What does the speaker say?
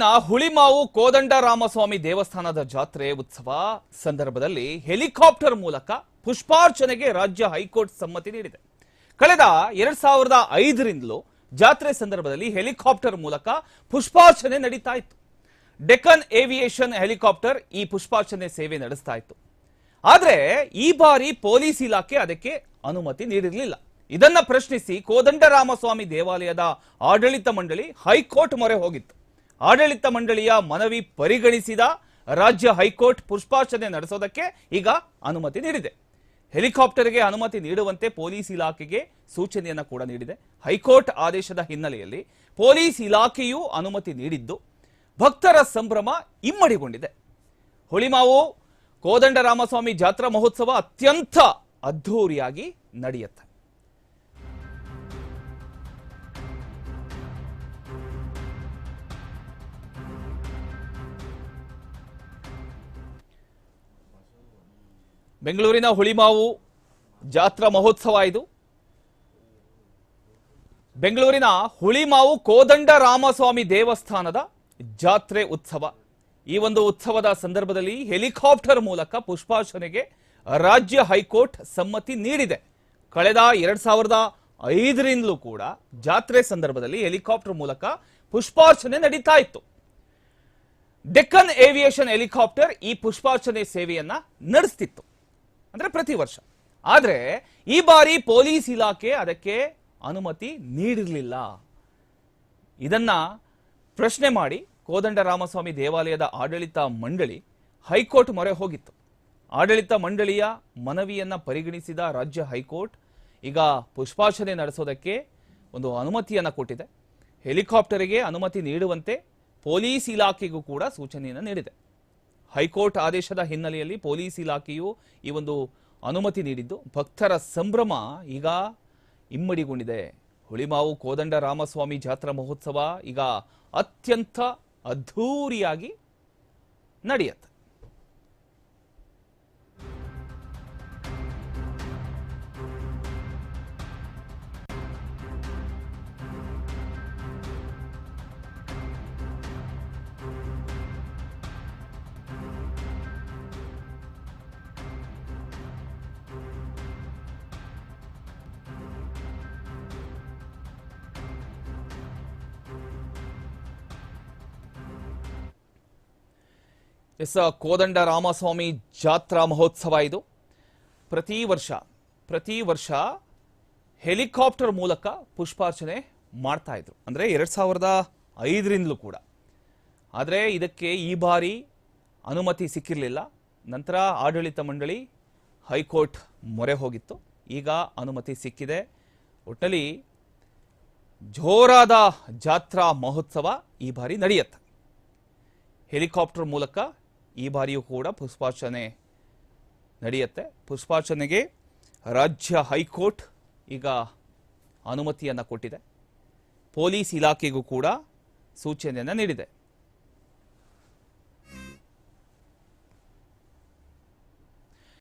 ನ ಕೋದಂಡ ರಾಮಸ್ವಾಮಿ ದೇವಸ್ಥಾನದ ಜಾತ್ರೆ ಉತ್ಸವ ಸಂದರ್ಭದಲ್ಲಿ ಹೆಲಿಕಾಪ್ಟರ್ ಮೂಲಕ ಪುಷ್ಪಾರ್ಚನೆಗೆ ರಾಜ್ಯ ಹೈಕೋರ್ಟ್ ಸಮ್ಮತಿ ನೀಡಿದೆ. ಕಳೆದ ಎರಡ್ ಸಾವಿರದ ಐದರಿಂದಲೂ ಜಾತ್ರೆ ಸಂದರ್ಭದಲ್ಲಿ ಹೆಲಿಕಾಪ್ಟರ್ ಮೂಲಕ ಪುಷ್ಪಾರ್ಚನೆ ನಡೀತಾ ಇತ್ತು. ಡೆಕನ್ ಏವಿಯೇಷನ್ ಹೆಲಿಕಾಪ್ಟರ್ ಈ ಪುಷ್ಪಾರ್ಚನೆ ಸೇವೆ ನಡೆಸ್ತಾ ಇತ್ತು. ಆದರೆ ಈ ಬಾರಿ ಪೊಲೀಸ್ ಇಲಾಖೆ ಅದಕ್ಕೆ ಅನುಮತಿ ನೀಡಿರಲಿಲ್ಲ. ಇದನ್ನ ಪ್ರಶ್ನಿಸಿ ಕೋದಂಡರಾಮಸ್ವಾಮಿ ದೇವಾಲಯದ ಆಡಳಿತ ಮಂಡಳಿ ಹೈಕೋರ್ಟ್ ಮೊರೆ ಹೋಗಿತ್ತು. ಆಡಳಿತ ಮಂಡಳಿಯ ಮನವಿ ಪರಿಗಣಿಸಿದ ರಾಜ್ಯ ಹೈಕೋರ್ಟ್ ಪುಷ್ಪಾರ್ಚನೆ ನಡೆಸೋದಕ್ಕೆ ಈಗ ಅನುಮತಿ ನೀಡಿದೆ. ಹೆಲಿಕಾಪ್ಟರ್ಗೆ ಅನುಮತಿ ನೀಡುವಂತೆ ಪೊಲೀಸ್ ಇಲಾಖೆಗೆ ಸೂಚನೆಯನ್ನ ಕೂಡ ನೀಡಿದೆ. ಹೈಕೋರ್ಟ್ ಆದೇಶದ ಹಿನ್ನೆಲೆಯಲ್ಲಿ ಪೊಲೀಸ್ ಇಲಾಖೆಯೂ ಅನುಮತಿ ನೀಡಿದ್ದು ಭಕ್ತರ ಸಂಭ್ರಮ ಇಮ್ಮಡಿಗೊಂಡಿದೆ. ಹುಳಿಮಾವು, ಕೋದಂಡರಾಮಸ್ವಾಮಿ ಜಾತ್ರಾ ಮಹೋತ್ಸವ ಅತ್ಯಂತ ಅದ್ಧೂರಿಯಾಗಿ ನಡೆಯುತ್ತೆ. ಬೆಂಗಳೂರಿನ ಹುಳಿಮಾವು ಜಾತ್ರಾ ಮಹೋತ್ಸವ ಇದು. ಬೆಂಗಳೂರಿನ ಹುಳಿಮಾವು ಕೋದಂಡ ರಾಮಸ್ವಾಮಿ ದೇವಸ್ಥಾನದ ಜಾತ್ರೆ ಉತ್ಸವ. ಈ ಒಂದು ಉತ್ಸವದ ಸಂದರ್ಭದಲ್ಲಿ ಹೆಲಿಕಾಪ್ಟರ್ ಮೂಲಕ ಪುಷ್ಪಾರ್ಚನೆಗೆ ರಾಜ್ಯ ಹೈಕೋರ್ಟ್ ಸಮ್ಮತಿ ನೀಡಿದೆ. ಕಳೆದ ಎರಡ್ ಸಾವಿರದ ಐದರಿಂದಲೂ ಕೂಡ ಜಾತ್ರೆ ಸಂದರ್ಭದಲ್ಲಿ ಹೆಲಿಕಾಪ್ಟರ್ ಮೂಲಕ ಪುಷ್ಪಾರ್ಚನೆ ನಡೀತಾ ಇತ್ತು. ಡೆಕ್ಕನ್ ಏವಿಯೇಷನ್ ಹೆಲಿಕಾಪ್ಟರ್ ಈ ಪುಷ್ಪಾರ್ಚನೆ ಸೇವೆಯನ್ನ ನಡೆಸ್ತಿತ್ತು. ಅಂದ್ರೆ ಪ್ರತಿ ವರ್ಷ. ಆದ್ರೆ ಈ ಬಾರಿ ಪೊಲೀಸ್ ಇಲಾಖೆ ಅದಕ್ಕೆ ಅನುಮತಿ ನೀಡಿರಲಿಲ್ಲ. ಇದನ್ನ ಪ್ರಶ್ನೆ ಮಾಡಿ ಕೋದಂಡ ರಾಮಸ್ವಾಮಿ ದೇವಾಲಯದ ಆಡಳಿತ ಮಂಡಳಿ ಹೈಕೋರ್ಟ್ ಮೊರೆ ಹೋಗಿತ್ತು. ಆಡಳಿತ ಮಂಡಳಿಯ ಮನವಿಯನ್ನ ಪರಿಗಣಿಸಿದ ರಾಜ್ಯ ಹೈಕೋರ್ಟ್ ಈಗ ಪುಷ್ಪಾರ್ಚನೆ ನಡೆಸೋದಕ್ಕೆ ಒಂದು ಅನುಮತಿಯನ್ನ ಕೊಟ್ಟಿದೆ. ಹೆಲಿಕಾಪ್ಟರ್ಗೆ ಅನುಮತಿ ನೀಡುವಂತೆ ಪೊಲೀಸ್ ಇಲಾಖೆಗೂ ಕೂಡ ಸೂಚನೆಯನ್ನು ನೀಡಿದೆ. ಹೈಕೋರ್ಟ್ ಆದೇಶದ ಹಿನ್ನೆಲೆಯಲ್ಲಿ ಪೊಲೀಸ್ ಇಲಾಖೆಯು ಈ ಒಂದು ಅನುಮತಿ ನೀಡಿದ್ದು, ಭಕ್ತರ ಸಂಭ್ರಮ ಈಗ ಇಮ್ಮಡಿಗೊಂಡಿದೆ. ಹುಳಿಮಾವು ಕೋದಂಡ ರಾಮಸ್ವಾಮಿ ಜಾತ್ರಾ ಮಹೋತ್ಸವ ಈಗ ಅತ್ಯಂತ ಅದ್ಧೂರಿಯಾಗಿ ನಡೆಯುತ್ತೆ. ಎಸ್ ಕೋದಂಡ ರಾಮಸ್ವಾಮಿ ಜಾತ್ರಾ ಮಹೋತ್ಸವ ಇದು. ಪ್ರತಿ ವರ್ಷ ಪ್ರತಿ ವರ್ಷ ಹೆಲಿಕಾಪ್ಟರ್ ಮೂಲಕ ಪುಷ್ಪಾರ್ಚನೆ ಮಾಡ್ತಾ ಇದ್ರು. ಅಂದರೆ ಎರಡು ಸಾವಿರದ ಐದರಿಂದಲೂ ಕೂಡ. ಆದರೆ ಇದಕ್ಕೆ ಈ ಬಾರಿ ಅನುಮತಿ ಸಿಕ್ಕಿರಲಿಲ್ಲ. ನಂತರ ಆಡಳಿತ ಮಂಡಳಿ ಹೈಕೋರ್ಟ್ ಮೊರೆ ಹೋಗಿತ್ತು. ಈಗ ಅನುಮತಿ ಸಿಕ್ಕಿದೆ. ಒಟ್ಟಲ್ಲಿ ಜೋರಾದ ಜಾತ್ರಾ ಮಹೋತ್ಸವ ಈ ಬಾರಿ ನಡೆಯುತ್ತೆ. ಹೆಲಿಕಾಪ್ಟರ್ ಮೂಲಕ ಈ ಬಾರಿಯೂ ಕೂಡ ಪುಷ್ಪಾರ್ಚನೆ ನಡೆಯುತ್ತೆ. ಪುಷ್ಪಾರ್ಚನೆಗೆ ರಾಜ್ಯ ಹೈಕೋರ್ಟ್ ಈಗ ಅನುಮತಿಯನ್ನು ಕೊಟ್ಟಿದೆ. ಪೊಲೀಸ್ ಇಲಾಖೆಗೂ ಕೂಡ ಸೂಚನೆಯನ್ನು ನೀಡಿದೆ.